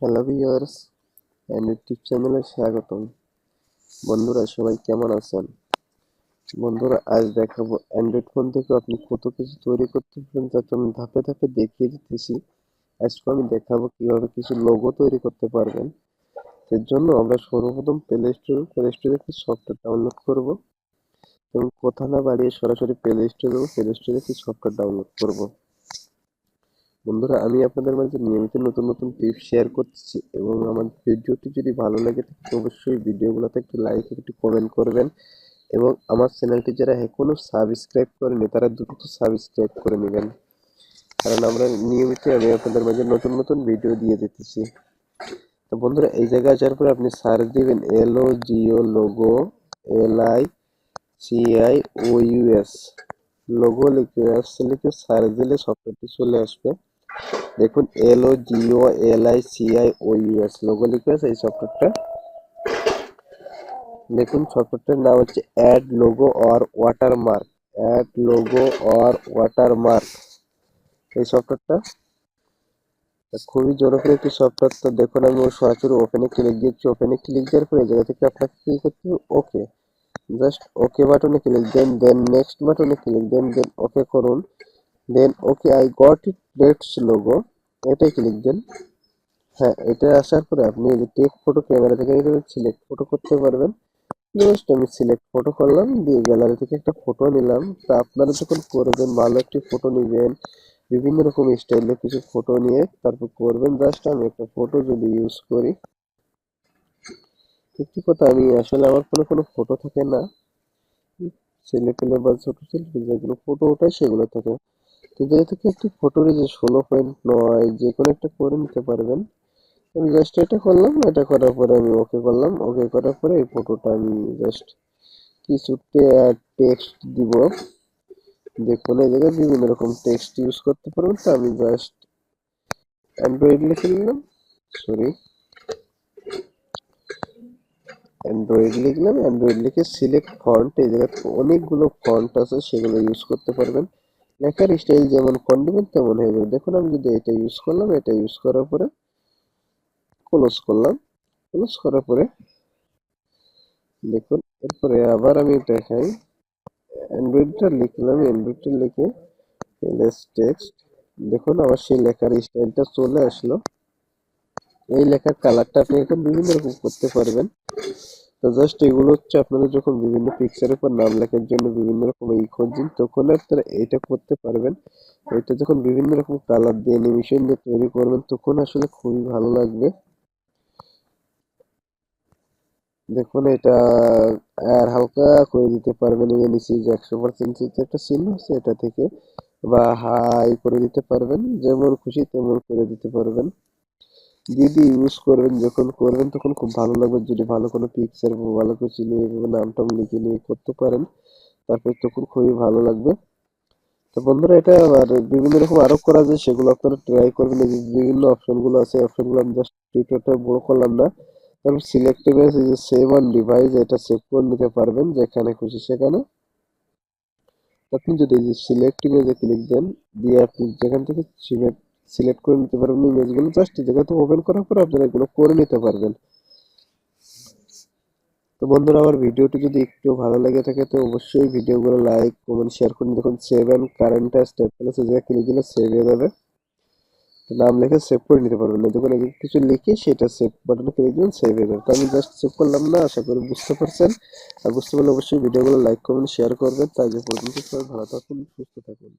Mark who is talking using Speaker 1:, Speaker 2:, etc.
Speaker 1: Hello viewers YouTube চ্যানেলে স্বাগতম। বন্ধুরা, সবাই কেমন আছেন? বন্ধুরা, আজ দেখাবো অ্যান্ড্রয়েড ফোন থেকে আপনি কত কিছু তৈরি করতে পারেন যাতে আমি ধাপে ধাপে দেখিয়ে দিতেছি। আজকে আমি দেখাবো কীভাবে কিছু লোগো তৈরি করতে পারবেন। এর জন্য আমরা সর্বপ্রথম প্লে স্টোর প্লে স্টোরে একটি সফটওয়্যার ডাউনলোড করব এবং কথা না বাড়িয়ে সরাসরি প্লে স্টোরে প্লে স্টোরে একটি সফটওয়্যার ডাউনলোড করব। বন্ধুরা, আমি আপনাদের মাঝে নিয়মিত নতুন নতুন টিপস শেয়ার করছি এবং আমার ভিডিওটি যদি ভালো লাগে থাকে অবশ্যই ভিডিওগুলোতে একটি লাইক একটি কমেন্ট করবেন এবং আমার চ্যানেলটি যারা এখনও সাবস্ক্রাইব করেনি, তারা দ্রুত সাবস্ক্রাইব করে নেবেন। কারণ আমরা নিয়মিত আমি আপনাদের মাঝে নতুন নতুন ভিডিও দিয়ে দিতেছি। তো বন্ধুরা, এই জায়গায় আসার পরে আপনি সার্চ দিবেন L O G O logo L I C I O U S logo লিখে লিখে সার্চ দিলে সফটওয়্যারটি চলে আসবে। দেখুন L O G O L I C I O U S logo লিখে এই সফটওয়্যারটা দেখুন সফটওয়্যারটার নাম হচ্ছে add logo or watermark add logo or watermark এই সফটওয়্যারটা খুবই জনপ্রিয় একটি সফটওয়্যার তো দেখুন, আমি সরাসরি ওপেনে ক্লিক দিচ্ছি। ওপেনে ক্লিক দেওয়ার পরে জায়গা থেকে আপনাকে কি করতে হবে? ওকে জাস্ট ওকে বাটনে ক্লিক দেন দেন নেক্সট বাটনে ক্লিক দেন দেন ওকে করুন। Then okay I got it let's logo এটাই ক্লিক দেন হ্যাঁ এটা আসার পরে আপনি যে টেক ফটো ক্যামেরা থেকে সিলেক্ট ফটো করতে পারবেন। জাস্ট আমি সিলেক্ট ফটো করলাম, দিয়ে গ্যালারি থেকে একটা ফটো নিলাম। তা আপনারা যখন করবেন, ভালো একটি ফটো নেবেন, বিভিন্ন রকম স্টাইলের কিছু ফটো নিয়ে তারপর করবেন। জাস্ট আমি একটা ফটো যদি ইউজ করি। একটি কথা, আমি আসলে আমার কোনো কোনো ফটো থাকে না। ছেলে পেলে বা ছোটো ছেলে যেগুলো ফটো ওঠায় সেগুলো থাকে। তো যেহেতু থেকে একটি ফটোর যে ষোলো পয়েন্ট নয়, যে কোনো একটা করে নিতে পারবেন। আমি জাস্ট এটা করলাম, এটা করার পরে আমি ওকে করলাম। ওকে করার পরে এই ফটোটা আমি জাস্ট কিছু টেক্সট দিব। দেখুন, এই জায়গায় বিভিন্ন রকম টেক্সট ইউজ করতে পারবেন। তো আমি জাস্ট অ্যান্ড্রয়েড লিখে নিলাম সরি অ্যান্ড্রয়েড লিখলাম অ্যান্ড্রয়েড লিখে সিলেক্ট ফন্ট এই জায়গায় অনেকগুলো ফন্ট আছে, সেগুলো ইউজ করতে পারবেন। লেখার স্টাইল যেমন দেবেন তেমন হয়ে যাবে। দেখুন, আমি যদি এটা ইউজ করলাম, এটা ইউজ করার পরে ক্লোজ করলাম। ক্লোজ করার পরে দেখুন, এরপরে আবার আমি দেখাই। অ্যান্ড্রয়েডটা লিখলাম অ্যান্ড্রয়েডটা লিখে এলএস টেক্সট দেখুন, আমার সেই লেখার স্টাইলটা চলে আসলো। এই লেখার কালারটা আপনি এখন বিভিন্ন রকম করতে পারবেন। তো জাস্ট এগুলো হচ্ছে আপনারা যখন বিভিন্ন পিকচারের উপর নাম লেখার জন্য বিভিন্ন রকম এই খুঁজছেন, তখন আপনারা এইটা করতে পারবেন। এটা যখন বিভিন্ন রকম কালার দিয়ে অ্যানিমেশন দিয়ে তৈরি করবেন, তখন আসলে খুবই ভালো লাগবে। দেখুন, এটা আর হালকা করে দিতে পারবেন, এই নিচে যে একশো পার্সেন্ট একটা চিহ্ন আছে, এটা থেকে বা হাই করে দিতে পারবেন, যেমন খুশি তেমন করে দিতে পারবেন। যদি ইউজ করবেন যখন করবেন তখন খুব ভালো লাগবে। যদি ভালো কোনো পিকচার ভালো কিছু নিয়ে নাম টাম লিখে নিয়ে করতে পারেন, তারপর তখন খুবই ভালো লাগবে। তো বন্ধুরা, এটা আর বিভিন্ন রকম আরও করা যায়, সেগুলো আপনারা ট্রাই করবেন। এই যে বিভিন্ন অপশনগুলো আছে অপশনগুলো আমি জাস্ট টিউটোরিয়ালটা বড় করলাম না। তারপর সিলেক্টিভ যে সেভ অন ডিভাইস এটা সেভ করে নিতে পারবেন, যেখানে খুশি সেখানে। আপনি যদি এই যে ক্লিক দেন, দিয়ে আপনি যেখান থেকে সিলেক্ট করে নিতে পারবেন ইমেজগুলো জাস্ট থেকে ওপেন করার পর আপনারা এগুলো করে নিতে পারবেন। তো বন্ধুরা, আমার ভিডিওটি যদি একটু ভালো লেগে থাকে, তো অবশ্যই ভিডিওগুলো লাইক কমেন্ট শেয়ার করুন। দেখুন সেভ অ্যান্ড কারেন্ট স্টেপ প্লাসে যে ক্লিক দিলে সেভ হয়ে যাবে। নাম লিখে সেভ করে নিতে পারবেন। না যখন কিছু লিখে সেটা সেভ বাটনে ক্লিক দিবেন সেভ হয়ে যাবে। তো আমি জাস্ট সেভ করলাম না, আশা করি বুঝতে পারছেন। আর বুঝতে পারলে অবশ্যই ভিডিওগুলো লাইক করবেন। শেয়ার করবেন তাই যে পর্যন্ত ভালো থাকুন, সুস্থ থাকুন।